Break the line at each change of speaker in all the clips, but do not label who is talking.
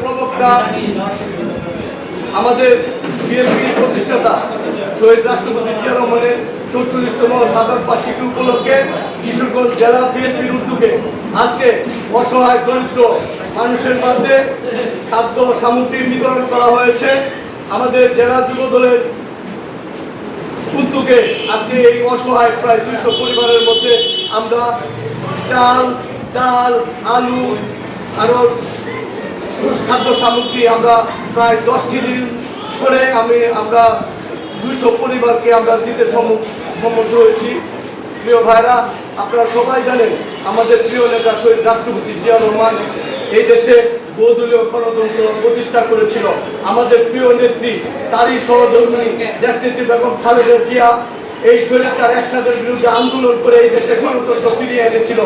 প্রবক্তা আমাদের বিএনপির প্রতিষ্ঠাতা শহীদ রাষ্ট্রপতি জিয়া রহমানের চৌচল্লিশতম সাধারণ বার্ষিকী উপলক্ষে কিশোরগঞ্জ জেলা বিএনপির উদ্যোগে আজকে অসহায় দরিদ্র মানুষের মধ্যে খাদ্য সামগ্রী বিতরণ করা হয়েছে। আমাদের জেলা যুব দলের উদ্যোগে আজকে এই অসহায় প্রায় দুইশো পরিবারের মধ্যে আমরা চাল, ডাল, আলু, আরও খাদ্য সামগ্রী আমরা প্রায় দশ কেজি করে আমি আমরা দুইশো পরিবারকে আমরা দিতে সম- সম্মত হয়েছি। প্রিয় ভাইরা, আপনারা সবাই জানেন আমাদের প্রিয় নেতা শহীদ রাষ্ট্রপতি জিয়া রহমান এই দেশে বহুদলীয় গণতন্ত্র প্রতিষ্ঠা করেছিল। আমাদের প্রিয় নেত্রী তারই সহধর্মিনী দেশনেত্রী বেগম খালেদা জিয়া এই স্বৈরাচার এরশাদের বিরুদ্ধে আন্দোলন করে এই দেশে গণতন্ত্র ফিরিয়ে এনেছিল।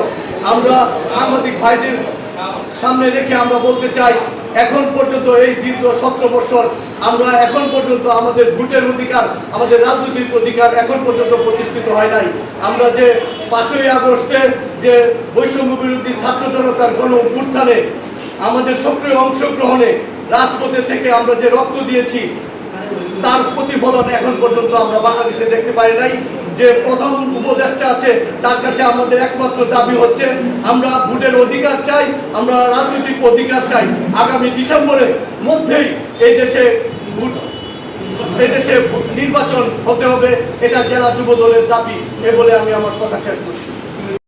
আমরা সাংবাদিক ভাইদের সামনে রেখে আমরা বলতে চাই এখন পর্যন্ত এই দীর্ঘ সতেরো বছর আমরা এখন পর্যন্ত আমাদের ভোটের অধিকার, আমাদের রাজনৈতিক অধিকার এখন পর্যন্ত প্রতিষ্ঠিত হয় নাই। আমরা যে পাঁচই আগস্টে যে বৈষম্য বিরোধী ছাত্র জনতার গণ উত্থানে আমাদের সক্রিয় অংশগ্রহণে রাজপথে থেকে আমরা যে রক্ত দিয়েছি, তার প্রতিফলন এখন পর্যন্ত আমরা বাংলাদেশে দেখতে পাই নাই। যে প্রথম উপদেশটা আছে, তার কাছে আমাদের একমাত্র দাবি হচ্ছে, আমরা ভোটের অধিকার চাই, আমরা রাজনৈতিক অধিকার চাই। আগামী ডিসেম্বরের মধ্যেই এই দেশে ভোট, এই দেশে নির্বাচন হতে হবে, এটা জেলা যুব দলের দাবি, এ বলে আমি আমার কথা শেষ করছি।